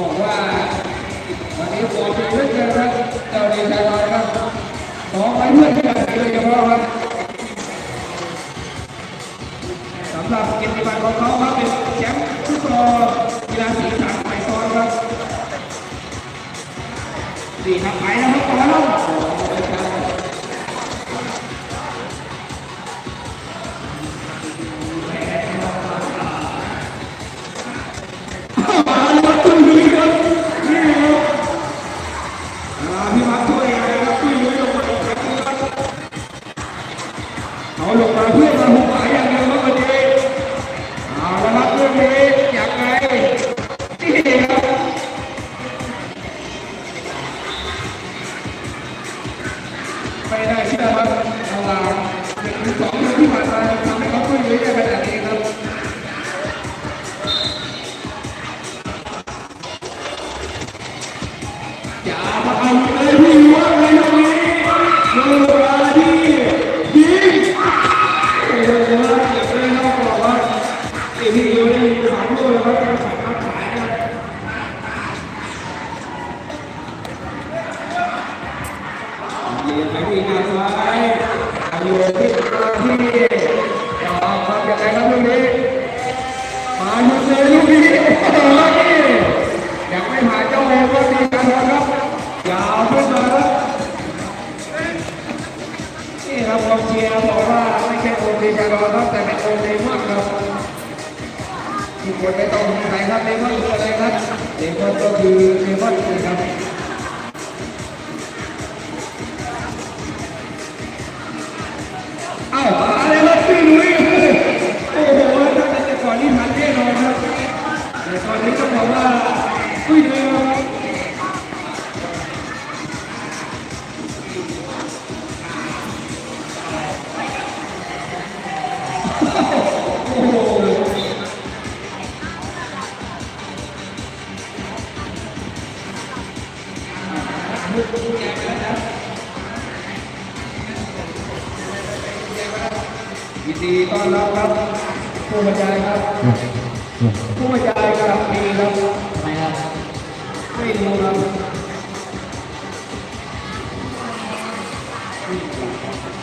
บอกว่าวันนี้ฟอร์มดีเหลือเกินครับเจ้าดีใจร้อยครับขอไปเพื่อนที่แบบโดยเฉพาะครับสำหรับกิจกรรของเขาครับเป็นแชมป์ฟุตบอลกีฬาสีสันไทยซ้อนครับสี่ทำไปนะครับต่อแล้ว เพื่อนมาหุบหายอย่างเดียวครับวันนี้เอาละครับเรื่องนี้อย่างไร ไปที่งานซ้ายเอยู่ที่ที่ออกมาจากไหนครับลูกนี้มาอยู่เลยลูกนี้ยังไม่ผ่านเจ้าโอก็มีการทำครับยาวขึ้นมาครับนี่ครับกองเชียร์บอกว่าไม่ใช่โอเดชารอนครับแต่เป็นโอเดมอนครับทุกคนไม่ต้องสงสัยครับเดมอนคืออะไรครับเดมอนก็คือเดมอนนะครับ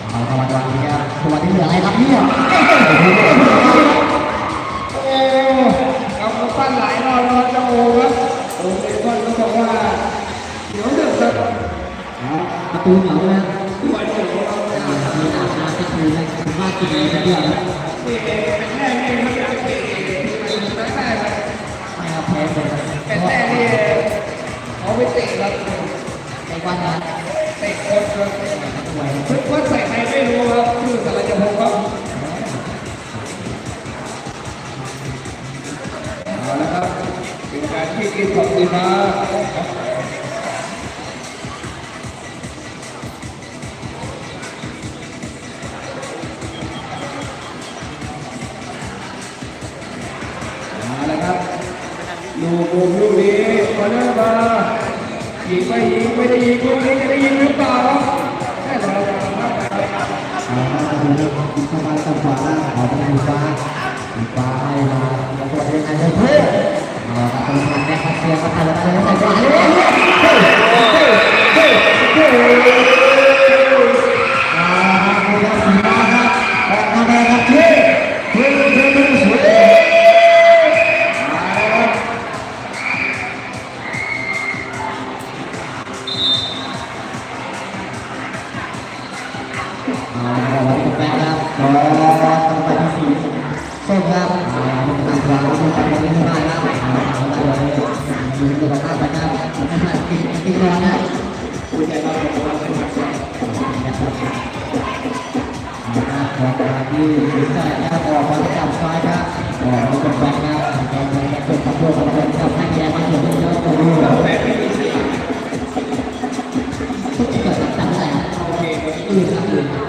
เอาสวัสดีครับสวัสดีอะไรครับเนี่ยโอ้เราก็ปั้นหลายรอบแล้วจะโอ้ครับโอ้เด็กคนก็บอกว่าเดี๋ยวเดือดครับประตูเหนียวนะทุกวันเดี๋ยวเราจะมีอาบน้ำสักทีนะคุณว่ากินอะไรกันเยอะเป็นแม่นี่มันจะเป็นเป็นแม่ครับไม่ครับแพ้ไปเนแม่นี่เขาไปเตะครับในวันนั้นเตะคนครับ เพื่อนใส่ใครไม่รู้ครับชื่อสารจพงศ์ครับเอาละครับเป็นการที่กินของดีมาเอาละครับลูกมุมลูกนี้มาเริ่มมายิงไม่ยิงไม่ได้ยิงลูกนี้จะได้ยิงหรือเปล่า กินเข้ามาตับขวาขอเป็นฟ้าฟ้าให้มาแล้วก็เป็นอะไรเพื่อเอาละครับเป็นทาแรกครับเสียก็ทันแล้วใส่ขวาเลยอ่า ทุ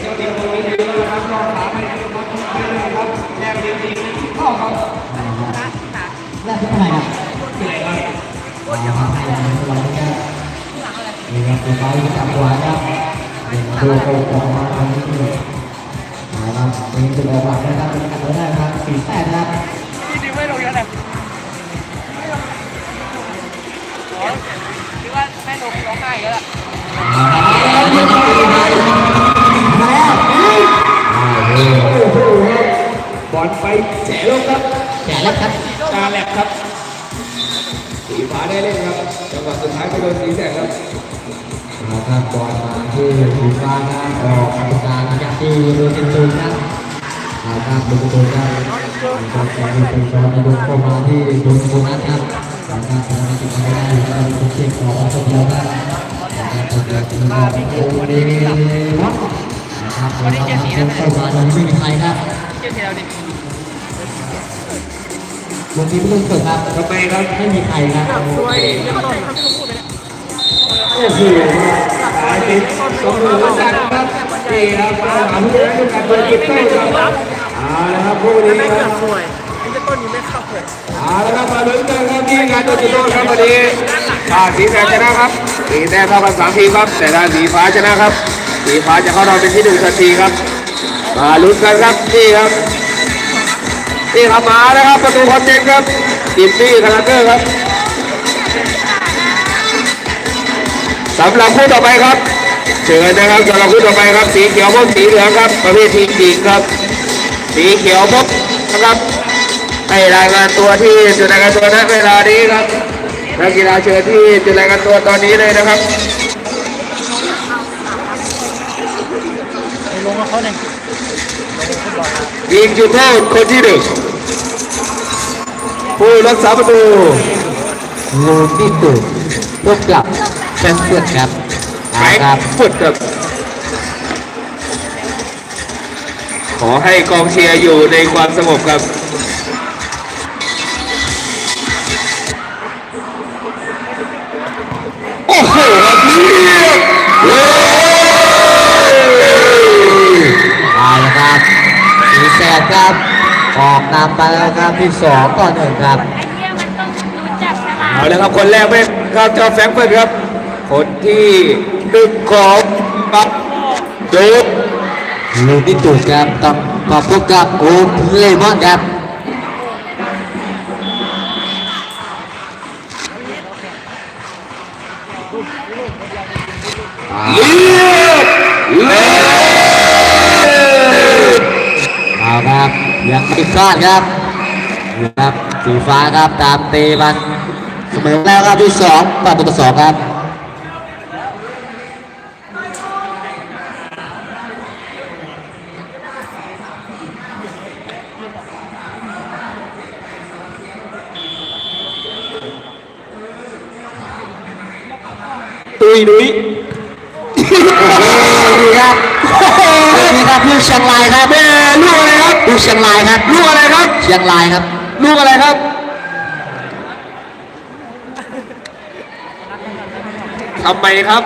แต้มเดียวจริงเข้าครับแรกที่เท่าไหร่ครับที่ไหนครับอ๋อครับให้เราให้เราไรับนี่ครับเป็นไม้จับหัวครับเป็นตัวโกงของมาทางนี้เลยนะครับเป็นตัวหลักนะครับเป็นการได้ครับสี่แปดครับจริงๆไม่ลงเยอะนะไม่ลงคิดว่าไม่ลงร้องไห้แล้วล่ะ บอลไปแฉลงครับแก่แล้วครับตาแหลกครับ สีฟ้าได้เล่นครับ จังหวะสุดท้ายไปโดนสีแสงครับนะครับบอลมาที่สีฟ้าครับออกกรรมการนะครับที่ดูเป็นตูนครับนะครับดูเป็นตูนครับนะครับแต่ดูเป็นบอลในดูเข้ามาที่ดูโบนัสครับนะครับตอนนี้จะไม่ได้นะครับเป็นเช็คออกมาคนเดียวครับนะครับตอนนี้นะครับโอ้โหนี่นะ ครับแล้วก็เข้ามาโดยไม่มีใครครับเกี่ยวเทเราดิลงที่ไม่ต้องเปิดครับทำไมครับไม่มีใครครับด้วยเรื่องต้นเขาไม่รู้พูดไปแล้วโอ้โหสายติดสมมือกันครับนี่ครับมาหาผู้ชนะด้วยกันเปิดกิจโต้ครับเอาละครับคู่นี้ไม่คเกืรัอบบป่วยนี่จะต้นยังไม่เข้าเลยเอาละครับมาลุ้นกันครับที่งานโดจิโต้ครับวันนี้ถ้าสีแดงชนะครับสีแดงเท่ากันสามทีมครับแต่ถ้าสีฟ้าชนะครับ สีฟ้าจะเข้ารอบเป็นที่หนึ่งทันทีครับ มาลุ้นกันครับนี่ครับนี่ครับมาแล้วครับประตูคอนเทนครับทีมซี่คาราเกอร์ครับสำหรับคู่ต่อไปครับเชิญนะครับสำหรับคู่ต่อไปครับ สีเขียวพบสีเหลืองครับประเภททีมหญิงครับ สีเขียวพบนะครับให้รายงานตัวที่จุดรายงานตัวณเวลานี้ครับนักกีฬาเชิญที่จุดรายงานตัวตอนนี้เลยนะครับ ลงมาเขาเนี่ยยิงจุดโทษคนที่หนึ่งผู้รักษาประตูลูนี่ตุพบกับแชมเปี้ยนครับแบงครับค์ฟุตครับ ขอให้กองเชียร์อยู่ในความสงบครับ แสดครับ ออกนำไปแล้วครับที่สองต่อหนึ่งครับไอ้เนี่ยมันต้องรู้จักฉลาดเอาละครับคนแรกเป็นครับเจ้าแฟรงก์เฟิร์ตครับคนที่หนึ่งของปักดูลูนี่ตุครับต้องมาพบกับโอมเลมอนครับเรียบเลย เอา ครับยังไม่พลาดครับนะครับสีฟ้าครับตามตีมันเสมอแล้วครับที่สองประตูต่อสองครับตุยนุ้ยนี่ครับนี่ครับลูกเชียงรายครับแม่ลูกอะไรครับ ลูกเชียงรายครับ ลูกอะไรครับ เชียงรายครับ ลูกอะไรครับ ทำไมครับ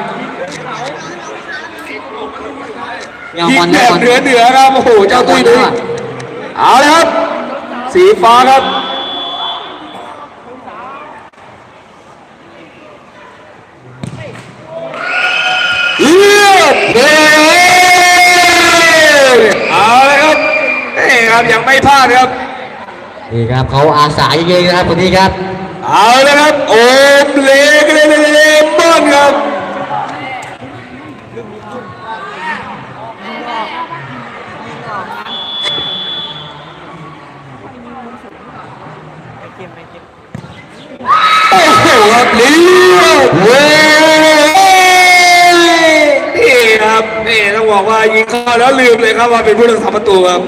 เงายิบอลงเงาแบบบอลเหนือเหนือครับ โอ้โห เจ้าตุยนุ้ยเอาเลยครับ สีฟ้าครับ เครับยัง ไม่พลาดครับนี่ครับเขาอาสาจริงๆนะครับคนนี้ครับ เอาละครับโอมเลกเลเลเลมอนครับโอ้โหครับเลี้ยวเว้ยนี่ครับนี่ต้องบอกว่ายิงเข้าแล้วลืมเลยครับว่าเป็นผู้รักษาประตูครับ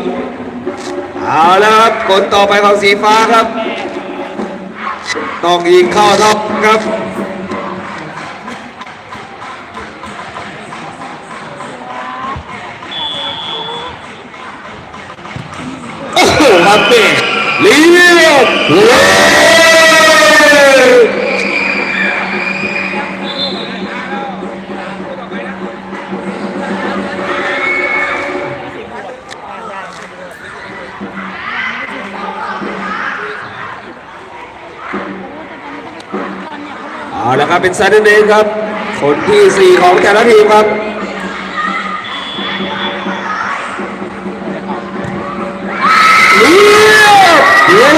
เอาแล้วครับคนต่อไปของสีฟ้าครับ ต้องยิงเข้าท็อปครับโอ้โหครับนี่เลี้ยว เอาละครับ เป็นซันเดนครับ คนที่ 4 ของแต่ละทีมครับเลี้ยวเลี้ยว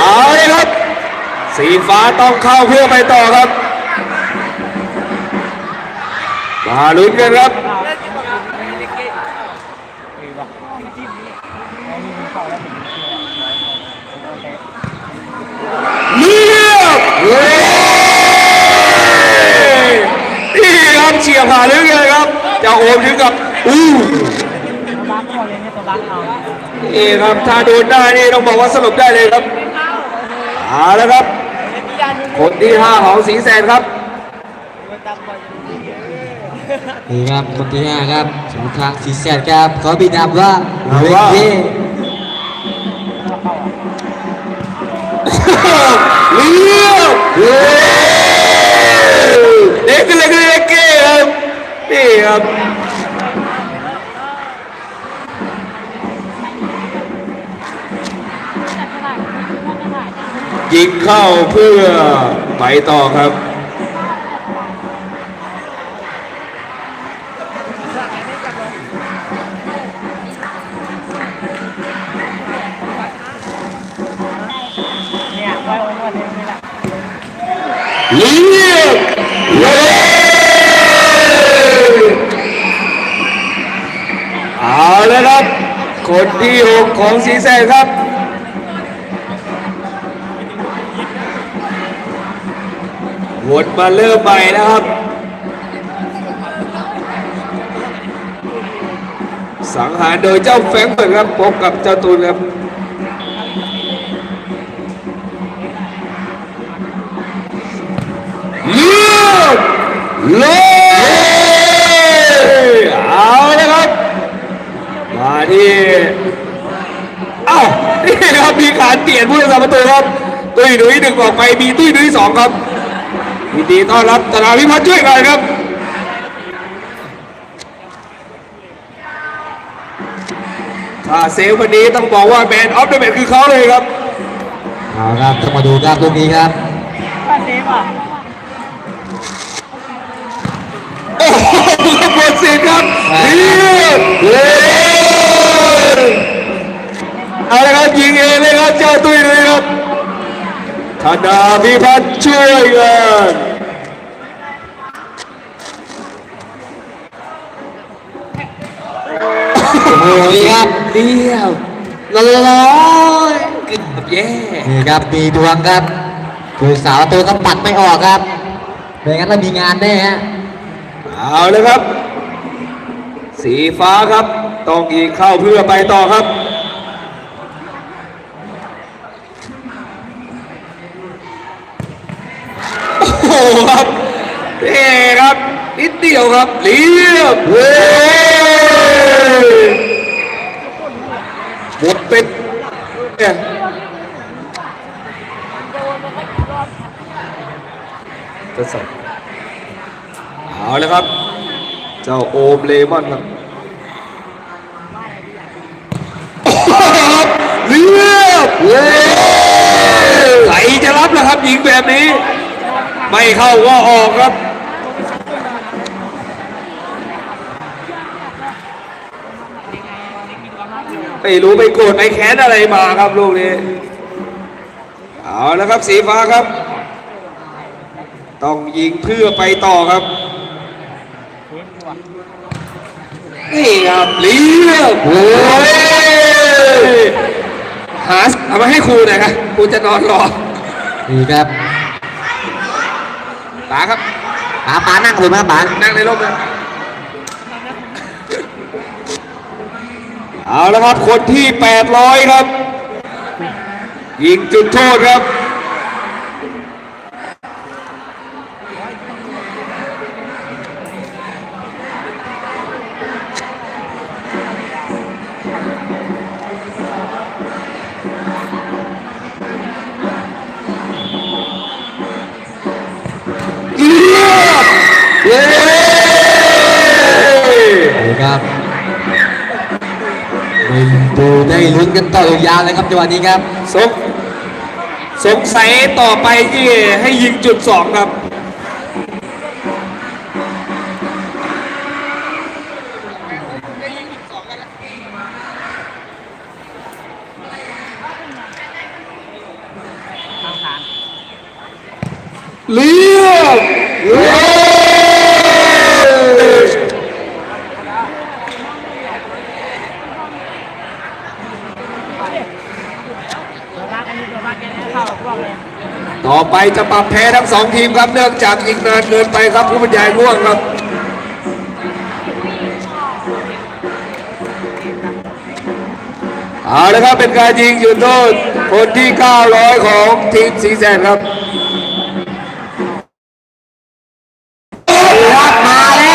เอาเลยครับ สีฟ้าต้องเข้าเพื่อไปต่อครับ มาลุ้นกันครับ เลียบเว้ยนี่ครับเฉียบผ่านหรือไงครับ เจะโอมถึงกับอู้นี่ครับถ้าโดนได้นี่ต้องบอกว่าสรุปได้เลยครับเอาแล้วครับ คนที่ห้าของสีแสนครับนี่ครับคนที่ห้าครับสงครามสีแสดครับเขาบินนำว่าเวกเย่เลี้ยวเว้ยเด็กเล็กเล็กเก้ครับนี่ครับจับ ยิงเข้าเพื่อไปต่อครับเนี่ยไว้ไว้ไว้นี่แหละเลี้ยงเว้ยเอาแล้วครับ คนที่หกของสีแสงครับ วนมาเริ่มใหม่นะครับ สังหารโดยเจ้าแฟงเฟิร์ตครับพบกับเจ้าตูนครับเลือกเลยเอาเลยครับ มาที่เอ้านี่ครับมีกาเปลี่ยนผู้รักษาประตูครับตุ้ยหนุยหนึ่งออกไปมีตุ้ยหนุยสองครับ ยินดีต้อนรับตนาพิพัฒน์ช่วยกันครับถ้าเซฟวันนี้ต้องบอกว่าแมนออฟเดอะแมตคือเขาเลยครับเอาครับต้องมาดูครับตรงนี้ครับว่าเซฟอะโอ้โหหมดสิทธิ์ครับเรียบเลยเอาละครับยิงเองเลยครับเจ้าตุ้ยเลยครับ ธนาพิพัฒน์ช่วยกันโอ้โหนี่ครับเรียบร้อยเกือบแย่นี่ครับมีดวงครับผู้สาวตัวก็ปัดไม่ออกครับไม่งั้นเรามีงานแน่ฮะเอาเลยครับ สีฟ้าครับ ต้องยิงเข้าเพื่อไปต่อครับ โอ้โห ครับเท่ครับนิดเดียวครับเรียบเว้ยหมดเป็นเนี่ยจะใส่เอาเลยครับ เจ้าโอมเลมอนครับเรียบเว้ยใครจะรับล่ะครับยิงแบบนี้ ไม่เข้าก็ออกครับไม่รู้ไปโกรธไปแค้นอะไรมาครับลูกนี้ เอาแล้วครับสีฟ้าครับ ต้องยิงเพื่อไปต่อครับ นี่ครับเลี้ยบโอ้ยหาเอามาให้ครูหน่อยครับครูจะนอนรอนี่ครับ ป๋าครับป๋าป๋านั่งเลยมั้ยป๋านั่งในร่มเลยเอาแล้วครับคนที่ 800 ครับ ยิงจุดโทษครับ ดูได้ลุ้นกันต่อยาวๆเลยครับจังหวะนี้ครับสงสงสัยต่อไปที่ให้ยิงจุดสองครับเลี้ยงเย้ ต่อ ไปจะปรับแพ้ทั้งสองทีมครับเนื่องจากอีกนานเกินไปครับผู้บรรยายร่วงครับเอาละครับเป็นการยิงจุดโทษคนที่ 900 ของทีมสีแสนครับมาแล้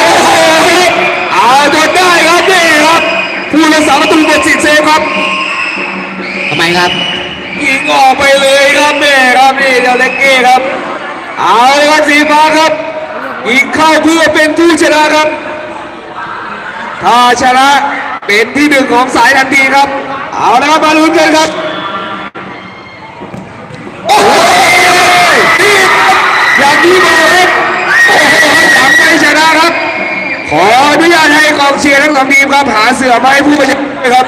วเอาจนได้ครับนี่ครับผู้รักษาประตูหมดสิทธิ์เซฟครับ ทำไมครับ ยิงออกไปเลยครับแม่ครับนี่เจ้าเล็กเก้ครับ เอาเลยครับสีฟ้าครับยิง เข้เพื่อเป็นผู้ชนะครับ ถ้าชนะเป็นที่หนึ่งของสายทันทีครับ เอาละครับมาลุ้นกันครับ โอ้โหนี่อย่างที่บอกครับโอ้โหหลังไม่ชนะครับ ขออนุญาตให้กองเชียร์ทั้งสองทีมครับ หาเสือมาให้ผู้บรรยายครับ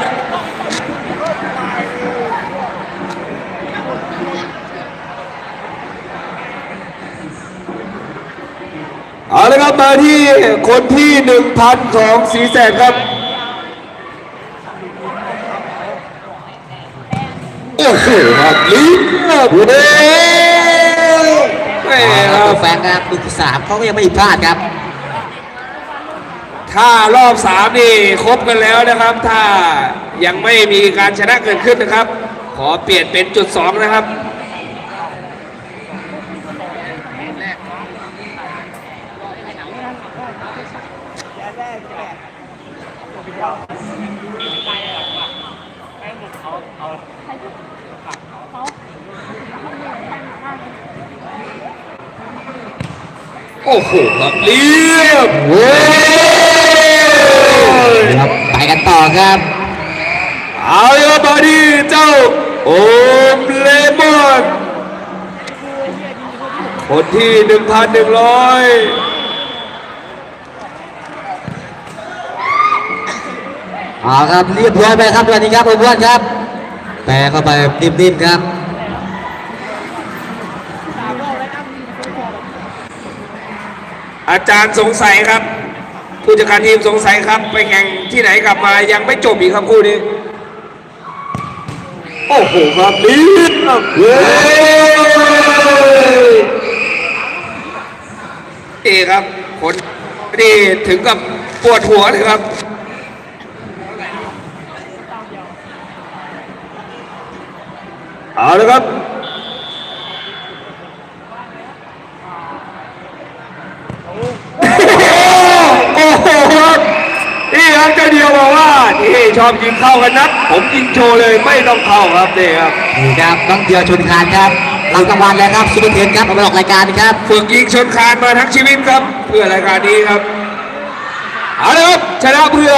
เอาละครับมาที่คนที่หนึ่งพันของสีแสนครับ โอ้โหครับลิ้นครับเด้แม่คครัรับบแฟนครับลูกที่สามเขาก็ยังไม่พลาดครับ ถ้ารอบสามนี่ครบกันแล้วนะครับ ถ้ายังไม่มีการชนะเกิดขึ้นนะครับ ขอเปลี่ยนเป็นจุดสองนะครับ โอ้โหครับเรียบเว้ยครับไปกันต่อครับ เอาเลยครับมาที่เจ้าโอมเลมอนคนที่หนึ่งพันหนึ่งร้อยเอาครับเรียบร้อยไปครับวันนี้ครับเพื่อนๆครับ แต่เข้าไปนิ่มๆครับ อาจารย์สงสัยครับ ผู้จัดการทีมสงสัยครับ ไปแข่งที่ไหนกลับมายังไม่จบอีกครับคู่นี้ โอ้โหครับดีครับเฮ้ยนี่ครับคนนี่ถึงกับปวดหัวเลยครับเอาละครับ โอ้โหครับนี่ครับ เจ้าเดียวบอกว่านี่ชอบยิงเข้ากันนักผมยิงโชว์เลยไม่ต้องเข้าครับนี่ครับนี่ครับต้องเดียวชนคานครับรางวัลแล้วครับซุปเปอร์เทนครับเอามาออกรายการนะครับฝึกยิงชนคานมาทั้งชีวิตครับ เพื่อรายการนี้ครับเอาละครับชนะเพื่อ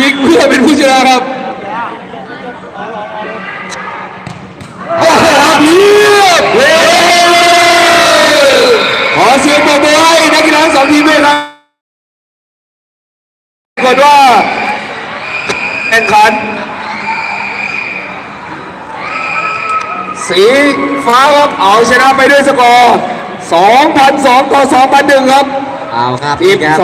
ยิงเพื่อเป็นผู้ชนะครับโอ้โหเยี่ยมเย้ขอเสียงปรบมือให้นักกีฬาทั้งสองทีมด้วยครับปรา กฏว่าแอแข่งขัน สีฟ้าครับเอาชนะไปด้วยสกอร์ 2,002ต่อ2,001 ครับ เอาครับทีม ครับสอง